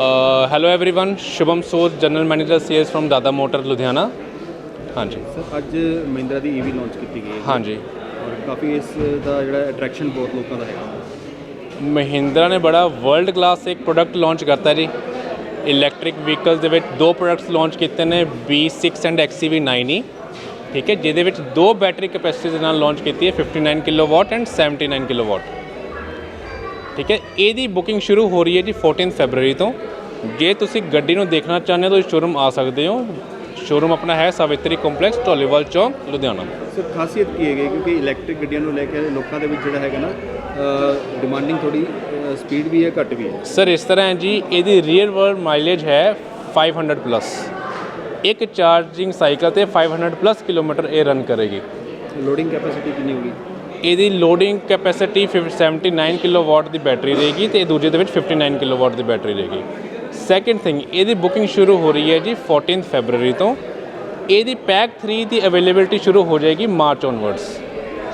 Hello everyone, Shubham Sood, General Manager CS from Dada Motor Ludhiana. ਹਾਂਜੀ sir ਅੱਜ ਮਹਿੰਦਰਾ ਦੀ EV launch ਕੀਤੀ ਗਈ ਹੈ ਹਾਂਜੀ ਔਰ ਕਾਫੀ ਇਸ ਦਾ ਜਿਹੜਾ ਅਟਰੈਕਸ਼ਨ ਬਹੁਤ ਲੋਕਾਂ ਦਾ ਹੈਗਾ ਮਹਿੰਦਰਾ ਨੇ ਬੜਾ ਵਰਲਡ ਕਲਾਸ ਇੱਕ ਪ੍ਰੋਡਕਟ ਲਾਂਚ ਕਰਤਾ ਜੀ ਇਲੈਕਟ੍ਰਿਕ ਵਹੀਕਲਸ ਦੇ ਵਿੱਚ ਦੋ ਪ੍ਰੋਡਕਟਸ ਲਾਂਚ ਕੀਤੇ ਨੇ B6 ਐਂਡ XCV9e ਠੀਕ ਹੈ ਜਿਹਦੇ ਵਿੱਚ ਦੋ ਬੈਟਰੀ ਕੈਪੈਸਿਟੀ ਦੇ ਨਾਲ ਲਾਂਚ ਕੀਤੀ ਹੈ 59 ਕਿਲੋਵਾਟ ਐਂਡ 79 ਕਿਲੋਵਾਟ ਠੀਕ ਹੈ? ਇਹਦੀ ਬੁਕਿੰਗ ਸ਼ੁਰੂ ਹੋ ਰਹੀ ਹੈ ਜੀ 14 ਫੈਬਰੂਰੀ ਤੋਂ। ਜੇ ਤੁਸੀਂ ਗੱਡੀ ਨੂੰ ਦੇਖਣਾ ਚਾਹੁੰਦੇ ਹੋ ਤਾਂ ਸ਼ੋਰੂਮ ਆ ਸਕਦੇ ਹੋ। ਸ਼ੋਰੂਮ ਆਪਣਾ ਹੈ ਸਾਵਿਤਰੀ ਕੰਪਲੈਕਸ ਢੋਲੇਵਾਲ ਚੌਕ ਲੁਧਿਆਣਾ ਸਰ ਖਾਸੀਅਤ ਕੀ ਹੈਗੀ? ਕਿਉਂਕਿ ਇਲੈਕਟ੍ਰਿਕ ਗੱਡੀਆਂ ਨੂੰ ਲੈ ਕੇ ਲੋਕਾਂ ਦੇ ਵਿੱਚ ਜਿਹੜਾ ਹੈਗਾ ਨਾ ਡਿਮਾਂਡਿੰਗ ਥੋੜੀ ਸਪੀਡ ਵੀ ਹੈ ਘੱਟ ਵੀ ਹੈ। ਸਰ ਇਸ ਤਰ੍ਹਾਂ ਹੈ ਜੀ ਇਹਦੀ ਰੀਅਰ ਵਰਲਡ ਮਾਈਲੇਜ ਹੈ 500 ਪਲੱਸ ਇੱਕ ਚਾਰਜਿੰਗ ਸਾਈਕਲ ਤੇ 500 ਪਲੱਸ ਕਿਲੋਮੀਟਰ ਇਹ ਰਨ ਕਰੇਗੀ। ਲੋਡਿੰਗ ਕੈਪੈਸਿਟੀ ਕਿੰਨੀ ਹੋਗੀ ਇਹਦੀ ਲੋਡਿੰਗ ਕੈਪੈਸਿਟੀ 79 ਕਿਲੋਵਾਟ ਦੀ ਬੈਟਰੀ ਰਹੇਗੀ ਤੇ ਦੂਜੇ ਦੇ ਵਿੱਚ 59 ਕਿਲੋਵਾਟ ਦੀ ਬੈਟਰੀ ਰਹੇਗੀ। ਸੈਕੰਡ ਥਿੰਗ ਇਹਦੀ ਬੁਕਿੰਗ ਸ਼ੁਰੂ ਹੋ ਰਹੀ ਹੈ ਜੀ 14 ਫੈਬਰੂਰੀ ਤੋਂ। ਇਹਦੀ ਪੈਕ 3 ਦੀ ਅਵੇਲੇਬਿਲਟੀ ਸ਼ੁਰੂ ਹੋ ਜਾਏਗੀ ਮਾਰਚ ਔਨਵਰਡਸ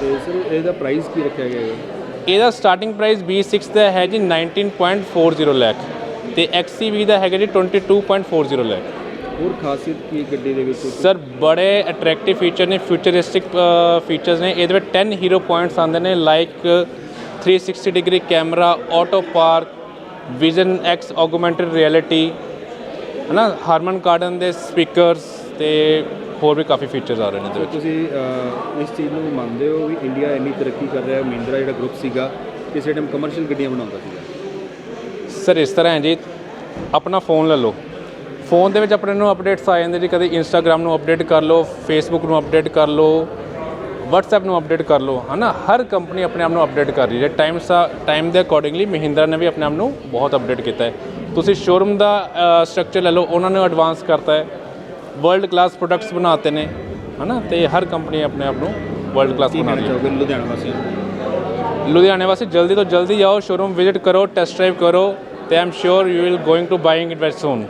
ਤੇ ਸਰ ਇਹਦਾ ਪ੍ਰਾਈਸ ਕੀ ਰੱਖਿਆ ਗਿਆ ਹੈ ਇਹਦਾ ਸਟਾਰਟਿੰਗ ਪ੍ਰਾਈਸ B6 ਦਾ ਹੈ ਜੀ 19.40 ਲੱਖ ਤੇ XCV ਦਾ ਹੈਗਾ ਜੀ 22.40 ਲੱਖ ਹੋਰ ਖਾਸੀਅਤ ਕੀ ਹੈ ਗੱਡੀ ਦੇ ਵਿੱਚ? ਸਰ ਬੜੇ ਅਟਰੈਕਟਿਵ ਫੀਚਰ ਨੇ ਫਿਊਚਰਿਸਟਿਕ ਫੀਚਰਸ ਨੇ। ਇਹਦੇ ਵਿੱਚ 10 ਹੀਰੋ ਪੁਆਇੰਟਸ ਆਉਂਦੇ ਨੇ like 360 degree camera auto park vision X augmented reality ਹਨਾ? ਹਾਰਮਨ ਕਾਰਡਨ ਦੇ ਸਪੀਕਰਸ ਤੇ ਹੋਰ ਵੀ ਕਾਫੀ ਫੀਚਰਸ ਆ ਰਹੇ ਨੇ ਇਹਦੇ ਵਿੱਚ। ਤੁਸੀਂ ਇਸ ਚੀਜ਼ ਨੂੰ ਮੰਨਦੇ ਹੋ ਵੀ ਇੰਡੀਆ ਇੰਨੀ ਤਰੱਕੀ ਕਰ ਰਿਹਾ ਹੈ ਮਹਿੰਦਰਾ ਜਿਹੜਾ ਗਰੁੱਪ ਸੀਗਾ ਕਿਸੇ ਟਾਈਮ ਕਮਰਸ਼ੀਅਲ ਗੱਡੀਆਂ ਬਣਾਉਂਦਾ ਸੀਗਾ? ਸਰ ਇਸ ਤਰ੍ਹਾਂ ਹੈ ਜੀ ਆਪਣਾ ਫੋਨ ਲੈ ਲਓ। ਫੋਨ ਦੇ ਵਿੱਚ ਆਪਣੇ ਨੂੰ ਅਪਡੇਟਸ ਆ ਜਾਂਦੇ ਜੀ ਕਦੇ ਇੰਸਟਾਗ੍ਰam ਨੂੰ ਅਪਡੇਟ ਕਰ ਲਓ ਫੇਸਬੁੱਕ ਨੂੰ ਅਪਡੇਟ ਕਰ ਲਓ WhatsApp ਨੂੰ ਅਪਡੇਟ ਕਰ ਲਓ ਹਨਾ? ਹਰ ਕੰਪਨੀ ਆਪਣੇ ਆਪ ਨੂੰ ਅਪਡੇਟ ਕਰ ਰਹੀ ਹੈ। ਟਾਈਮ ਸਾ ਟਾਈਮ ਦੇ ਅਕੋਰਡਿੰਗਲੀ ਮਹਿੰਦਰਾ ਨੇ ਵੀ ਆਪਣੇ ਆਪ ਨੂੰ ਬਹੁਤ ਅਪਡੇਟ ਕੀਤਾ ਹੈ। ਤੁਸੀਂ ਸ਼ੋਰੂਮ ਦਾ ਸਟਰਕਚਰ ਲੈ ਲਓ ਉਹਨਾਂ ਨੇ ਐਡਵਾਂਸ ਕਰਤਾ ਹੈ। ਵਰਲਡ ਕਲਾਸ ਪ੍ਰੋਡਕਟਸ ਬਣਾਤੇ ਨੇ ਹਨਾ? ਤੇ ਹਰ ਕੰਪਨੀ ਆਪਣੇ ਆਪ ਨੂੰ ਵਰਲਡ ਕਲਾਸ ਬਣਾ ਰਹੀ ਹੈ। ਲੁਧਿਆਣਾ ਵਾਸੀਆਂ ਨੂੰ ਲੁਧਿਆਣੇ ਵਾਸਤੇ ਜਲਦੀ ਤੋਂ ਜਲਦੀ ਆਓ ਸ਼ੋਰੂਮ ਵਿਜ਼ਿਟ ਕਰੋ ਟੈਸਟ ਡਰਾਈਵ ਕਰੋ ਤੇ I'm sure you will going to buying it very soon